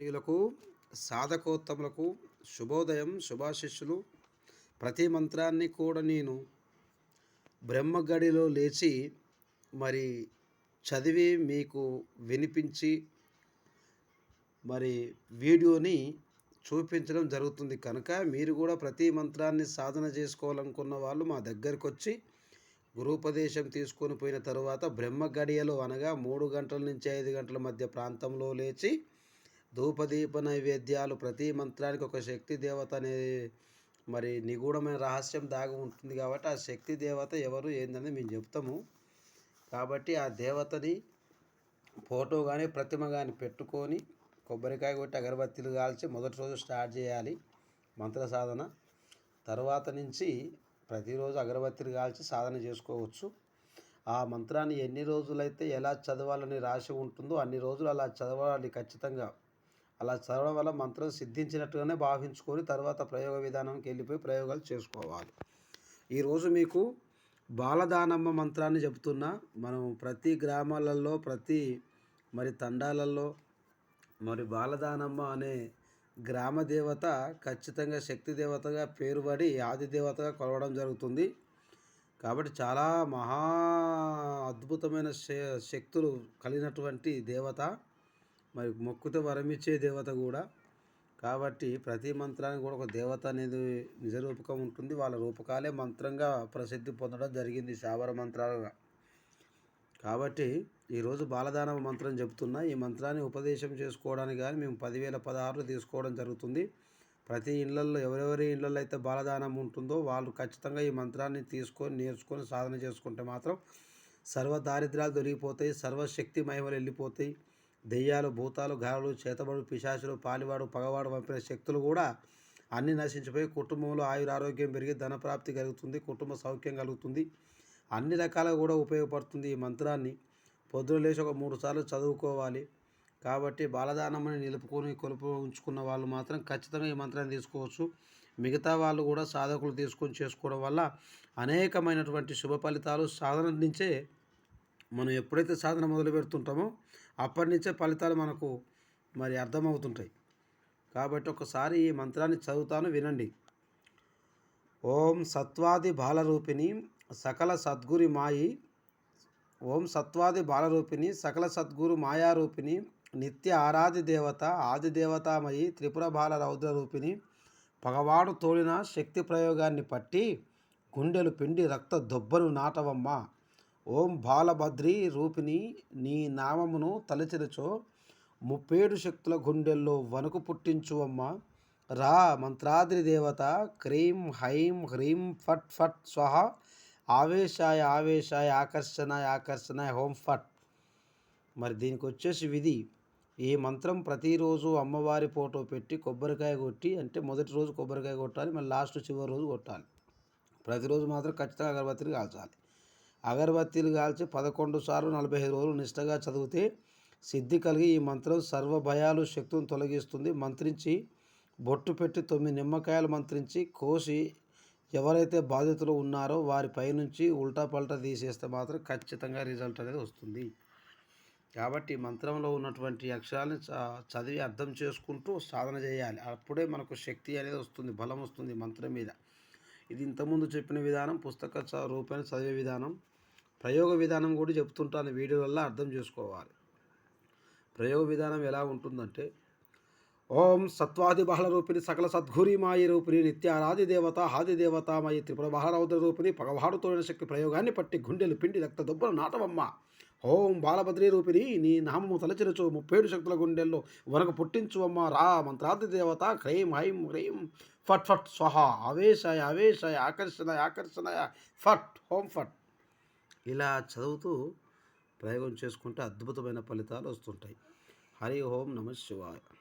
ప్రియులకు సాధకోత్తములకు శుభోదయం శుభాశిష్యులు ప్రతి మంత్రాన్ని కూడా నేను బ్రహ్మగడిలో లేచి మరి చదివి మీకు వినిపించి మరి వీడియోని చూపించడం జరుగుతుంది. కనుక మీరు కూడా ప్రతి మంత్రాన్ని సాధన చేసుకోవాలనుకున్న వాళ్ళు మా దగ్గరకు వచ్చి గురుపదేశం తీసుకొని పోయిన తర్వాత బ్రహ్మ గడియలో అనగా మూడు గంటల నుంచి ఐదు గంటల మధ్య ప్రాంతంలో లేచి ధూపదీప నైవేద్యాలు ప్రతి మంత్రానికి ఒక శక్తి దేవత అనేది మరి నిగూఢమైన రహస్యం దాగి ఉంటుంది కాబట్టి ఆ శక్తి దేవత ఎవరు ఏందని మేము చెప్తాము. కాబట్టి ఆ దేవతని ఫోటో కానీ ప్రతిమ కానీ పెట్టుకొని కొబ్బరికాయ కొట్టి అగరబత్తీలు కాల్చి మొదటి రోజు స్టార్ట్ చేయాలి మంత్ర సాధన. తర్వాత నుంచి ప్రతిరోజు అగరబత్తీలు కాల్చి సాధన చేసుకోవచ్చు. ఆ మంత్రాన్ని ఎన్ని రోజులైతే ఎలా చదవాలని రాసి ఉంటుందో అన్ని రోజులు అలా చదవాలి ఖచ్చితంగా. అలా చదవడం వల్ల మంత్రం సిద్ధించినట్టుగానే భావించుకొని తర్వాత ప్రయోగ విధానానికి వెళ్ళిపోయి ప్రయోగాలు చేసుకోవాలి. ఈరోజు మీకు బాలదానమ్మ మంత్రాన్ని చెబుతున్నా. మనం ప్రతి గ్రామాలలో ప్రతి మరి తండాలలో మరి బాలదానమ్మ అనే గ్రామ దేవత ఖచ్చితంగా శక్తి దేవతగా పేరుపడి ఆది దేవతగా కొలవడం జరుగుతుంది. కాబట్టి చాలా మహా అద్భుతమైన శక్తులు కలిగినటువంటి దేవత. మరి మొక్కుతో వరమిచ్చే దేవత కూడా. కాబట్టి ప్రతి మంత్రానికి కూడా ఒక దేవత అనేది నిజ రూపకం ఉంటుంది. వాళ్ళ రూపకాలే మంత్రంగా ప్రసిద్ధి పొందడం జరిగింది శావర మంత్రాలుగా. కాబట్టి ఈరోజు బాలదానవ మంత్రం చెప్తున్నా. ఈ మంత్రాన్ని ఉపదేశం చేసుకోవడానికి కానీ మేము పదివేల పదహారులు తీసుకోవడం జరుగుతుంది. ప్రతి ఇళ్ళల్లో ఎవరెవరి ఇళ్ళల్లో అయితే బాలదానం ఉంటుందో వాళ్ళు ఖచ్చితంగా ఈ మంత్రాన్ని తీసుకొని నేర్చుకొని సాధన చేసుకుంటే మాత్రం సర్వ దారిద్రాలు దొరికిపోతాయి సర్వశక్తి మహిమలు వెళ్ళిపోతాయి. దెయ్యాలు భూతాలు గాలు చేతబడు పిశాచులు పాలివాడు పగవాడు పంపిన శక్తులు కూడా అన్నీ నశించిపోయి కుటుంబంలో ఆయురారోగ్యం పెరిగి ధనప్రాప్తి కలుగుతుంది కుటుంబ సౌఖ్యం కలుగుతుంది. అన్ని రకాలుగా కూడా ఉపయోగపడుతుంది ఈ మంత్రాన్ని. పొద్దున లేచి ఒక మూడు సార్లు చదువుకోవాలి. కాబట్టి బాలదానమని నిలుపుకొని కొలుపు ఉంచుకున్న వాళ్ళు మాత్రం ఖచ్చితంగా ఈ మంత్రాన్ని తీసుకోవచ్చు. మిగతా వాళ్ళు కూడా సాధకులు తీసుకొని చేసుకోవడం వల్ల అనేకమైనటువంటి శుభ ఫలితాలు సాధన నుంచే మనం ఎప్పుడైతే సాధన మొదలు పెడుతుంటామో అప్పటి నుంచే ఫలితాలు మనకు మరి అర్థమవుతుంటాయి. కాబట్టి ఒకసారి ఈ మంత్రాన్ని చదువుతాను వినండి. ఓం సత్వాది బాలరూపిణి సకల సద్గురి మాయి ఓం సత్వాది బాలరూపిణి సకల సద్గురు మాయారూపిణి నిత్య ఆరాధి దేవత ఆది దేవతామయి త్రిపుర బాల రౌద్ర రూపిణి పగవాడు తోడిన శక్తి ప్రయోగాన్ని పట్టి గుండెలు పిండి రక్త దొబ్బను నాటవమ్మ. ఓం బాలభద్రి రూపిణి నీ నామమును తలచిరచో. ముప్పేడు శక్తుల గుండెల్లో వణుకు పుట్టించువమ్మ. రా మంత్రాద్రి దేవత క్రీం హైం హ్రీం ఫట్ ఫట్ స్వహ. ఆవేశాయ ఆవేశాయ ఆకర్షణ ఆకర్షణ హోం ఫట్. మరి దీనికి వచ్చేసి విధి. ఈ మంత్రం ప్రతిరోజు అమ్మవారి ఫోటో పెట్టి కొబ్బరికాయ కొట్టి అంటే మొదటి రోజు కొబ్బరికాయ కొట్టాలి మళ్ళీ లాస్ట్ చివరి రోజు కొట్టాలి. ప్రతిరోజు మాత్రం ఖచ్చితంగా అగరబత్తిని కాల్చాలి. అగరబత్తీలు కాల్చి పదకొండు సార్లు నలభై ఐదు రోజులు నిష్టగా చదివితే సిద్ధి కలిగి ఈ మంత్రం సర్వ భయాలు శక్తులను తొలగిస్తుంది. మంత్రించి బొట్టు పెట్టి తొమ్మిది నిమ్మకాయలు మంత్రించి కోసి ఎవరైతే బాధితులు ఉన్నారో వారి పైనుంచి ఉల్టా పల్టా తీసేస్తే మాత్రం ఖచ్చితంగా రిజల్ట్ అనేది వస్తుంది. కాబట్టి మంత్రంలో ఉన్నటువంటి అక్షరాలను చదివి అర్థం చేసుకుంటూ సాధన చేయాలి. అప్పుడే మనకు శక్తి అనేది వస్తుంది బలం వస్తుంది మంత్రం మీద. ఇది ఇంతకుముందు చెప్పిన విధానం పుస్తక రూపాన్ని చదివే విధానం. ప్రయోగ విధానం కూడా చెప్తుంటాను. వీడియోలలో అర్థం చేసుకోవాలి. ప్రయోగ విధానం ఎలా ఉంటుందంటే ఓం సత్వాది బహళ రూపిణి సకల సద్గురి మాయి రూపిణి నిత్యారాది దేవత హాది దేవతామయి త్రిపుర బహరౌద్ర రూపిణి పగవాడుతోడిన శక్తి ప్రయోగాన్ని పట్టి గుండెలు పిండి రక్త దుబ్బలు నాటవమ్మ. ఓం బాలభద్రి రూపిణి నీ నామము తలచిరచు ముప్పేడు శక్తుల గుండెల్లో వనకు పుట్టించువమ్మ. రా మంత్రాది దేవత క్రైం హైం హ్రీం ఫట్ ఫట్ స్వహ. ఆవేశాయ ఆవేశాయ ఆకర్షణ ఆకర్షణయ. ఫట్ హోం ఫట్. ఇలా చదువుతూ ప్రయోగం చేసుకుంటే అద్భుతమైన ఫలితాలు వస్తుంటాయి. హరి ఓం నమ శివాయ.